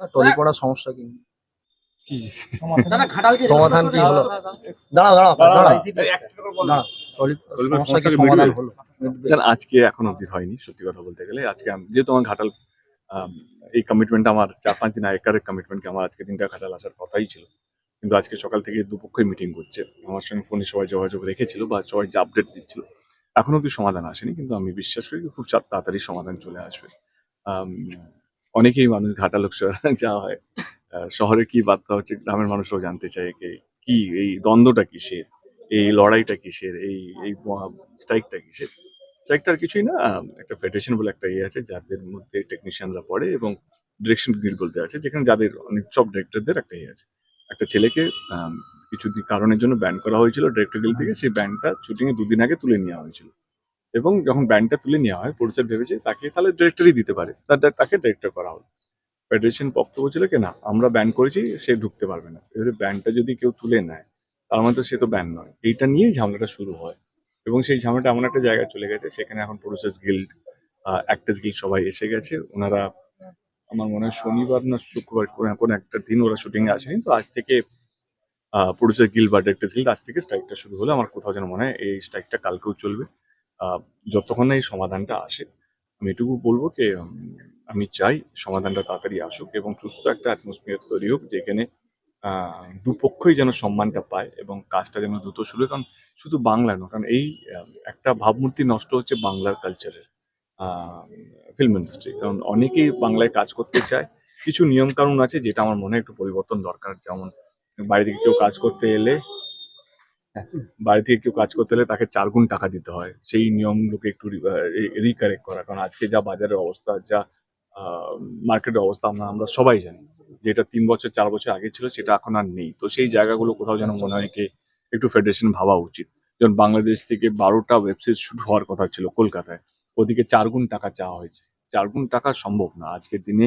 Trolley পড়ার সমস্যা কি? সমাধান কি হলো? দাঁড়াও দাঁড়াও দাঁড়াও সমস্যা কি? সমাধান হলো। আজকে এখন অবধি হয়নি সত্যি কথা বলতে গেলে। আজকে আমি- যেহেতু আমার ঘাটাল এই কমিটমেন্ট আমার চার পাঁচ দিন আগেকার কমিটমেন্টকে আমার আজকে দিনটা ঘাটাল আসার কথাই ছিল। কিন্তু আজকে সকাল থেকে দুপক্ষই মিটিং করছে। আমার সঙ্গে ফোনে সবাই যোগাযোগ রেখেছিল বা সবাই যে আপডেট দিচ্ছিল। এখন অব্দি সমাধান আসেনি কিন্তু আমি বিশ্বাস করি খুব তাড়াতাড়ি সমাধান চলে আসবে। অনেকেই মানুষ ঘাটাল যাওয়া হয়। শহরে কি বার্তা হচ্ছে গ্রামের মানুষও জানতে চায় কে, কি এই দ্বন্দ্বটা কিসের? এই লড়াইটা কিসের? এই এই স্ট্রাইকটা কিসের? স্ট্রাইকটার কিছুই না একটা ফেডারেশন বলে একটা ইয়ে আছে, যাদের মধ্যে টেকনিশিয়ানরা পড়ে এবং ডিরেকশন গ্রিড বলতে আছে, যেখানে যাদের অনেক সব ডিরেক্টরদের একটা ইয়ে আছে। একটা ছেলেকে কিছু কারণের জন্য ব্যান করা হয়েছিল ডিরেক্টর গিল থেকে, সেই ব্যানটা শুটিংয়ে দুদিন আগে তুলে নেওয়া হয়েছিল। এবং যখন ব্যানটা তুলে নেওয়া হয় পরিচার ভেবেছে তাকে তাহলে ডিরেক্টরই দিতে পারে। তাকে ডিরেক্টর করা হলো। ফেডারেশন বক্তব্য ছিল কি, না, আমরা ব্যান করেছি, সে ঢুকতে পারবে না। এবারে ব্যানটা যদি কেউ তুলে নেয়, তার মানে তো সে তো ব্যান নয়। এইটা নিয়েই ঝামেলাটা শুরু হয়। এবং সেই ঝামেলাটা এমন একটা জায়গায় চলে গেছে, সেখানে এখন প্রডিউসার্স গিল্ড অ্যাক্টার্স গিল্ড সবাই এসে গেছে। ওনারা, আমার মনে হয় শনিবার না শুক্রবার, কোনো একটা দিন ওরা শুটিং এ আসেনি। তো আজ থেকে প্রডিউসার গিল্ড বা ডিরেক্টর্স গিল্ড আজ থেকে স্ট্রাইকটা শুরু হলো। আমার কোথাও যেন মনে হয় এই স্ট্রাইকটা কালকেও চলবে। যতক্ষণ না এই সমাধানটা আসে, আমি এটুকু বলব যে আমি চাই সমাধানটা তাড়াতাড়ি আসুক এবং সুস্থ একটা অ্যাটমসফিয়ার তৈরি হোক যেখানে দুপক্ষই যেন সম্মানটা পায় এবং কাজটা যেন দ্রুত শুরু কারণ শুধু বাংলা নয়, কারণ এই একটা ভাবমূর্তি নষ্ট হচ্ছে বাংলার কালচারের ফিল্ম ইন্ডাস্ট্রি কারণ অনেকেই বাংলায় কাজ করতে চায়। কিছু নিয়মকানুন আছে যেটা আমার মনে হয় একটু পরিবর্তন দরকার। যেমন বাইরে থেকে কেউ কাজ করতে এলে বাইরে থেকে কেউ কাজ করতে এলে তাকে চার গুণ টাকা দিতে হয়। সেই নিয়মগুলোকে একটু রিকারেক্ট করা। কারণ আজকে যা বাজারের অবস্থা, যা মার্কেটের অবস্থা আমরা আমরা সবাই জানি। যেটা তিন বছর, চার বছর আগে ছিল, সেটা এখন আর নেই। তো সেই জায়গাগুলো কোথাও যেন মনে হয় একটু ফেডারেশন ভাবা উচিত। যেমন বাংলাদেশ থেকে বারোটা ওয়েবসাইট শুট হওয়ার কথা ছিল কলকাতায়। ওদিকে চার গুণ টাকা চাওয়া হয়েছে। চার গুণ টাকা সম্ভব না। আজকের দিনে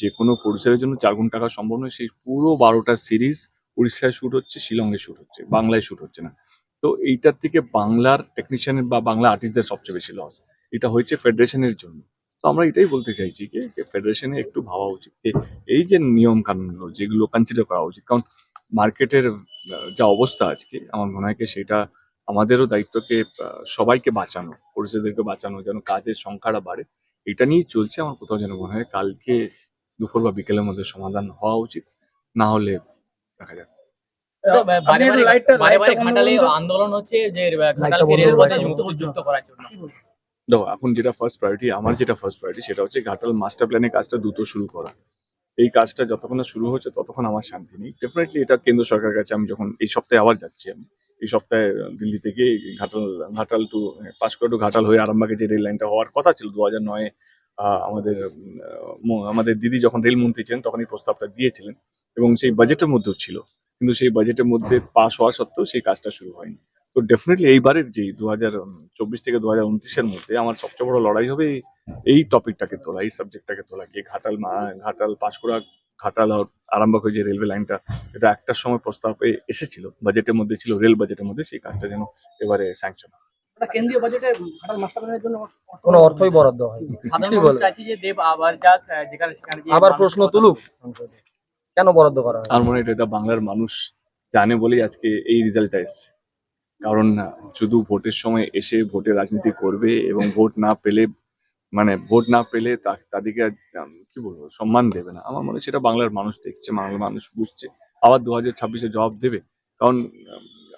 যে কোনো প্রডিউসারের জন্য চার গুণ টাকা সম্ভব নয়। সেই পুরো বারোটা সিরিজ উড়িষ্যায় শুট হচ্ছে, শিলংয়ে শুট হচ্ছে, বাংলায় শুট হচ্ছে না। তো এইটার থেকে বাংলার টেকনিশিয়ানের বা বাংলা আর্টিস্টদের সবচেয়ে বেশি লস এটা হয়েছে ফেডারেশনের জন্য। তো আমরা এটাই বলতে চাইছি যে ফেডারেশনে একটু ভাবা উচিত এই যে নিয়ম কানুনগুলো যেগুলো কনসিডার করা উচিত, কারণ মার্কেটের যা অবস্থা আজকে, আমার মনে হয় সেটা আমাদেরও দায়িত্বকে সবাইকে বাঁচানো, পরিষদেরকে বাঁচানো, যেন কাজের সংখ্যাটা বাড়ে, এটা নিয়েই চলছে। আমার কোথাও যেন মনে হয় কালকে দুপুর বা বিকেলের মধ্যে সমাধান হওয়া উচিত। না হলে দেখা যাক। আন্দোলন হচ্ছে যে যুক্ত করার জন্য। দেখো এখন যেটা ফার্স্ট প্রায়োরিটি আমার যেটা ফার্স্ট প্রায়োরিটি সেটা হচ্ছে ঘাটাল মাস্টার প্ল্যানের কাজটা দ্রুত শুরু করা। এই কাজটা যতক্ষণ না শুরু হচ্ছে ততক্ষণ আমার শান্তি নেই। ডেফিনেটলি এটা কেন্দ্র সরকারের কাছে আমি যখন এই সপ্তাহে আবার যাচ্ছি আমি এই সপ্তাহে দিল্লি থেকে ঘাটাল ঘাটাল টু পাঁচকুড়া টু ঘাটাল হয়ে আরামবাগে যে রেল লাইনটা হওয়ার কথা ছিল দু হাজার নয়ে আমাদের আমাদের দিদি যখন রেলমন্ত্রী ছিলেন তখন এই প্রস্তাবটা দিয়েছিলেন। এবং সেই বাজেটের মধ্যেও ছিল। কিন্তু সেই বাজেটের মধ্যে পাস হওয়া সত্ত্বেও সেই কাজটা শুরু হয়নি। তো ডেফিনেটলি এইবারের যে দু হাজার চব্বিশ থেকে দু হাজার উনত্রিশের মধ্যে আমার সবচেয়ে বড় লড়াই হবে এই- টপিকটাকে তোলা এই সাবজেক্টটাকে তোলা। কি ঘাটাল ঘাটাল পাঁশকুড়া ঘাটাল আরম্ভ হয়ে যে রেলওয়ে লাইনটা এটা একটার সময় প্রস্তাবে এসেছিল। বাজেটের মধ্যে ছিল রেল বাজেটের মধ্যে সেই কাজটা যেন এবারে স্যাংশন কেন্দ্রীয় বাজেটে ঘাটাল মাস্টার প্ল্যানের জন্য কোনো অর্থই বরাদ্দ হয়নি। সাধারণ মানুষ চাইছে যে দেব আবার যাক যেখানে সেখানে আবার প্রশ্ন তুলুক। কেন বরাদ্দ করা হয়? আর মনে হয় এটা বাংলার মানুষ জানে বলেই আজকে এই রেজাল্টটা এসছে। কারণ আহ, শুধু ভোটের সময় এসে ভোটে রাজনীতি করবে এবং ভোট না পেলে মানে ভোট না পেলে তাদেরকে আর, কি বলব সম্মান দেবে না। আমার মনে হয় সেটা বাংলার মানুষ দেখছে বাংলার মানুষ বুঝছে। আবার দু হাজার ছাব্বিশে জবাব দেবে। কারণ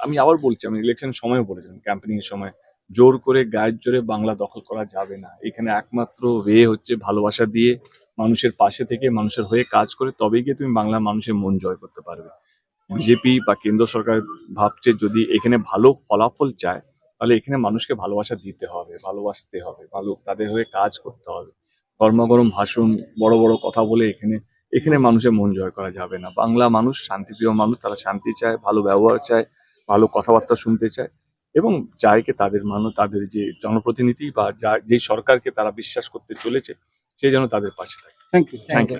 আমি আবার বলছি আমি ইলেকশন সময়ও বলেছিলাম ক্যাম্পেনিং এর সময়। জোর করে গায়ের জোরে বাংলা দখল করা যাবে না। এখানে একমাত্র ওয়ে হচ্ছে ভালোবাসা দিয়ে মানুষের পাশে থেকে মানুষের হয়ে কাজ করে, তবেই গিয়ে তুমি বাংলা মানুষের মন জয় করতে পারবে। বিজেপি বা কেন্দ্র সরকার ভাবছে যদি এখানে ভালো ফলাফল চায়, তাহলে এখানে মানুষকে ভালোবাসা দিতে হবে, ভালোবাসতে হবে, ভালো তাদের হয়ে কাজ করতে হবে। গরমা গরম ভাষণ, বড় বড় কথা বলে এখানে এখানে মানুষের মন জয় করা যাবে না। বাংলা মানুষ শান্তিপ্রিয় মানুষ, তারা শান্তি চায়, ভালো ব্যবহার চায়, ভালো কথাবার্তা শুনতে চায় এবং চায় কি তাদের মানুষ তাদের যে জনপ্রতিনিধি বা যা, যেই সরকারকে তারা বিশ্বাস করতে চলেছে সেই জন্য তাদের পাশে থাকে। Thank you thank you